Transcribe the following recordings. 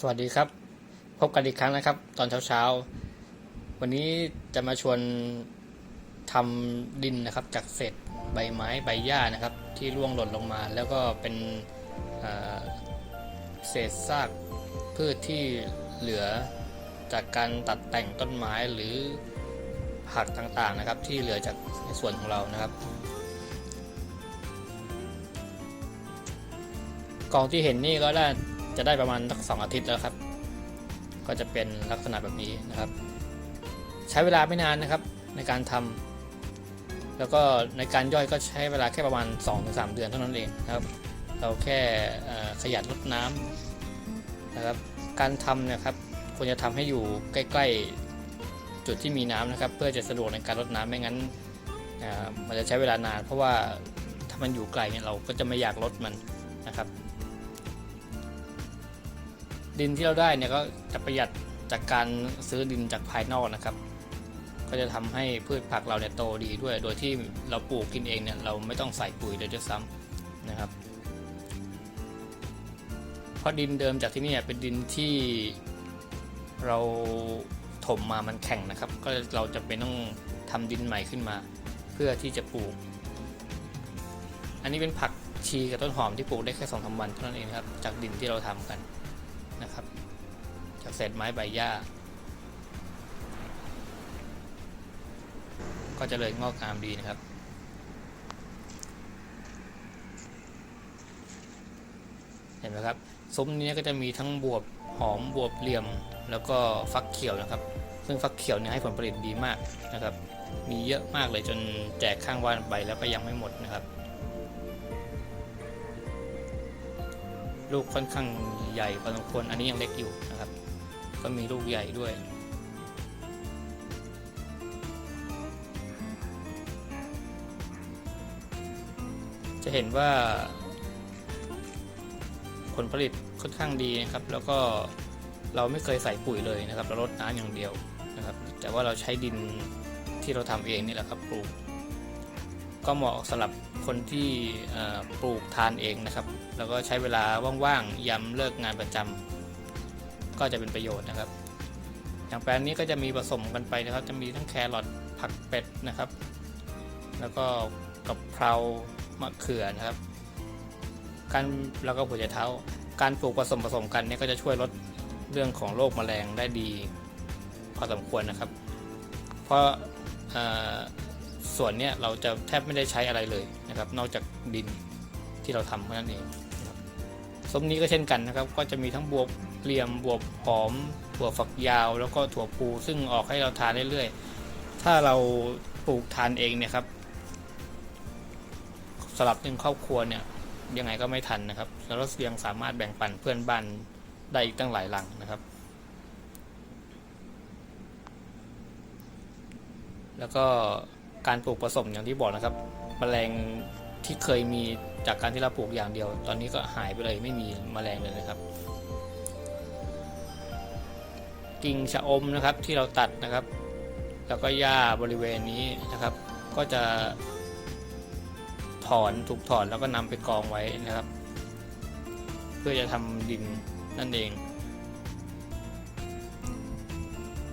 สวัสดีครับ พบกันอีกครั้งนะครับ ตอนเช้าๆ วันนี้จะมาชวนทำดินนะครับจากเศษใบไม้ใบหญ้านะครับ ที่ร่วงหล่นลงมา แล้วก็เป็นเศษซากพืชที่เหลือจากการตัดแต่งต้นไม้หรือผักต่างๆนะครับ ที่เหลือจากในส่วนของเรานะครับกองที่เห็นนี่ก็ได้ จะได้ประมาณสักสองอาทิตย์แล้วครับ ก็จะเป็นลักษณะแบบนี้นะครับ ใช้เวลาไม่นานนะครับในการทำแล้วก็ในการย่อยก็ใช้เวลาแค่ประมาณ 2-3 เดือนเท่านั้นเองนะครับ เราแค่ขยันรดน้ำนะครับการทำนะครับควรจะทำให้อยู่ใกล้ๆจุดที่มีน้ำนะครับ เพื่อจะสะดวกในการรดน้ำไม่งั้นมันจะใช้เวลานาน เพราะว่าถ้ามันอยู่ไกลเนี่ยเราก็จะไม่อยากรดมันนะครับ ดินที่เราได้เนี่ยก็จะประหยัดจากการซื้อดินจากภายนอกนะครับ ก็จะทำให้พืชผักเราเนี่ยโตดีด้วย โดยที่เราปลูกกินเองเนี่ยเราไม่ต้องใส่ปุ๋ยเลยด้วยซ้ำนะครับ เพราะดินเดิมจากที่นี่เป็นดินที่เราถมมามันแข็งนะครับ ก็เราจะเป็นต้องทำดินใหม่ขึ้นมา เพื่อที่จะปลูก อันนี้เป็นผักชีกับต้นหอมที่ปลูกได้แค่สองสามวันเท่านั้นเองครับ จากดินที่เราทำกัน นะครับ จากเศษไม้ใบหญ้า ก็จะเลยงอกงามดีนะครับเห็นไหมครับซุ้มนี้ก็จะมีทั้งบวบหอมบวบเหลี่ยม แล้วก็ฟักเขียวนะครับ ซึ่งฟักเขียวเนี่ยให้ผลผลิตดีมากนะครับ มีเยอะมากเลยจนแจกข้างบ้านไปแล้วก็ยังไม่หมดนะครับ ลูกค่อนข้างใหญ่พอสมควรอันนี้ยังเล็กอยู่นะครับ ก็มีลูกใหญ่ด้วยจะเห็นว่า ผลผลิตค่อนข้างดีนะครับ แล้วก็เราไม่เคยใส่ปุ๋ยเลยนะครับ เราลดน้ำอย่างเดียวนะครับ แต่ว่าเราใช้ดินที่เราทำเองนี่แหละครับปลูก ก็เหมาะสำหรับคนที่ปลูกทานเองนะครับ แล้วก็ใช้เวลาว่างๆยามเลิกงานประจำก็จะเป็นประโยชน์นะครับ อย่างแปลงนี้ก็จะมีผสมกันไปนะครับ จะมีทั้งแครอทผักเป็ดนะครับ แล้วก็กะเพรามะเขือนะครับ การแล้วก็หัวใจเท้า การปลูกผสมผสมกันเนี่ยก็จะช่วยลดเรื่องของโรคแมลงได้ดีพอสมควรนะครับ เพราะ ส่วนเนี้ยเราจะแทบไม่ได้ใช้อะไรเลยนะครับ นอกจากดินที่เราทำเท่านั้นเองส้มนี้ก็เช่นกันนะครับ ก็จะมีทั้งบวบเหลี่ยมบวบหอมถั่วฝักยาว แล้วก็ถั่วพูซึ่งออกให้เราทานเรื่อยๆ ถ้าเราปลูกทานเองเนี่ยครับสำหรับหนึ่งครอบครัวเนี่ยยังไงก็ไม่ทันนะครับ แล้วเรายังสามารถแบ่งปันเพื่อนบ้านได้อีกตั้งหลายหลังนะครับ แล้วก็ การปลูกผสมอย่างที่บอกนะครับแมลงที่เคยมีจากการที่เราปลูกอย่างเดียว ตอนนี้ก็หายไปเลยไม่มีแมลงเลยนะครับกิ่งชะอมนะครับที่เราตัดนะครับ แล้วก็หญ้าบริเวณนี้นะครับ ก็จะถอนถูกถอนแล้วก็นำไปกองไว้นะครับ เพื่อจะทำดินนั่นเอง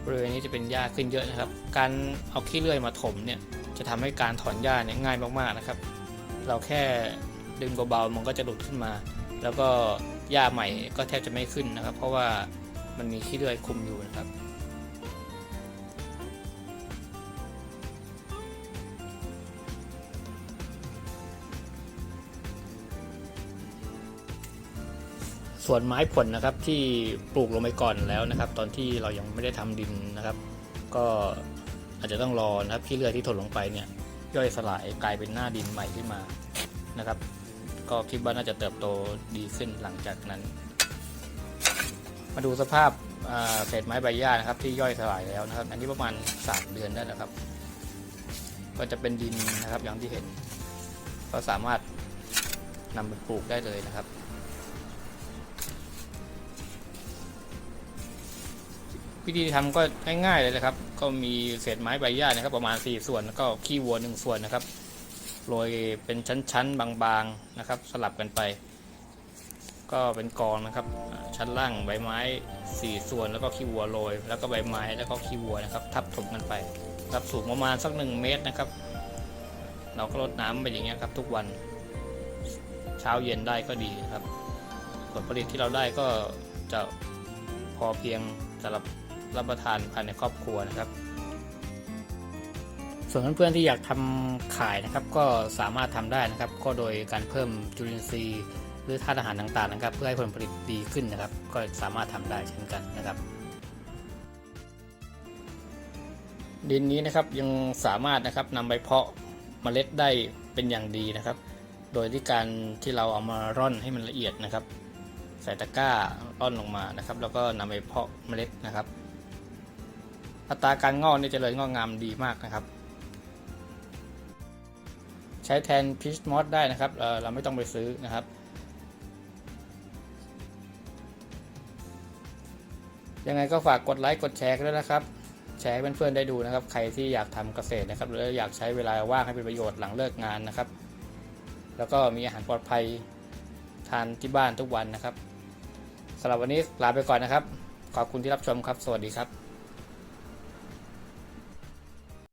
บริเวณนี้จะเป็นหญ้าขึ้นเยอะนะครับ การเอาขี้เลื่อยมาถมเนี่ย จะทำให้การถอนหญ้าเนี่ยง่ายมากๆนะครับ เราแค่ดึงเบาๆมันก็จะหลุดขึ้นมา แล้วก็หญ้าใหม่ก็แทบจะไม่ขึ้นนะครับ เพราะว่ามันมีขี้เลื่อยคุมอยู่นะครับส่วนไม้ผลนะครับที่ปลูกลงไปก่อนแล้วนะครับ ตอนที่เรายังไม่ได้ทำดินนะครับ ก็ อาจจะต้องรอนะครับขี้เลื่อยที่ถดลงไปเนี่ยย่อยสลายกลายเป็นหน้าดินใหม่ขึ้นมานะครับ ก็คิดว่าน่าจะเติบโตดีขึ้นหลังจากนั้น มาดูสภาพเศษไม้ใบหญ้านะครับ ที่ย่อยสลายแล้วนะครับ อันนี้ประมาณ 3 เดือนได้แล้วครับ ก็จะเป็นดินนะครับอย่างที่เห็น ก็สามารถนำไปปลูกได้เลยนะครับ วิธีทำก็ง่ายๆเลยนะครับ ก็มีเศษไม้ใบหญ้านะครับ ประมาณ 4 ส่วนแล้วก็ขี้วัว1ส่วนนะครับโรยเป็นชั้นๆ บางๆนะครับ สลับกันไป ก็เป็นกองนะครับ ชั้นล่างใบไม้สี่ส่วนแล้วก็ขี้วัวโรยแล้วก็ใบไม้แล้วก็ขี้วัวนะครับ ทับถมกันไปครับสูงประมาณสักหนึ่งเมตรนะครับ เราก็รดน้ำไปอย่างเงี้ยครับทุกวันเช้าเย็นได้ก็ดีครับ ผลผลิตที่เราได้ก็จะพอเพียงสำหรับ รับประทานภายในครอบครัวนะครับ ส่วนเพื่อนๆที่อยากทำขายนะครับ ก็สามารถทำได้นะครับ ก็โดยการเพิ่มจุลินทรีย์หรือธาตุอาหารต่างๆนะครับ เพื่อให้ผลผลิตดีขึ้นนะครับ ก็สามารถทำได้เช่นกันนะครับ ดินนี้นะครับยังสามารถนะครับนำไปเพาะเมล็ดได้เป็นอย่างดีนะครับ โดยที่การที่เราเอามาร่อนให้มันละเอียดนะครับใส่ตะกร้าร่อนลงมานะครับ แล้วก็นำไปเพาะเมล็ดนะครับ อัตราการงอกนี่เจริญงอกงามดีมากนะครับ ใช้แทนพิชมอสได้นะครับเเราไม่ต้องไปซื้อนะครับ ยังไงก็ฝากกดไลค์กดแชร์กันด้วยนะครับแชร์เพื่อนๆได้ดูนะครับ ใครที่อยากทำเกษตรนะครับหรืออยากใช้เวลาว่างให้เป็นประโยชน์หลังเลิกงานนะครับ แล้วก็มีอาหารปลอดภัยทานที่บ้านทุกวันนะครับสำหรับวันนี้ลาไปก่อนนะครับ ขอบคุณที่รับชมครับ สวัสดีครับ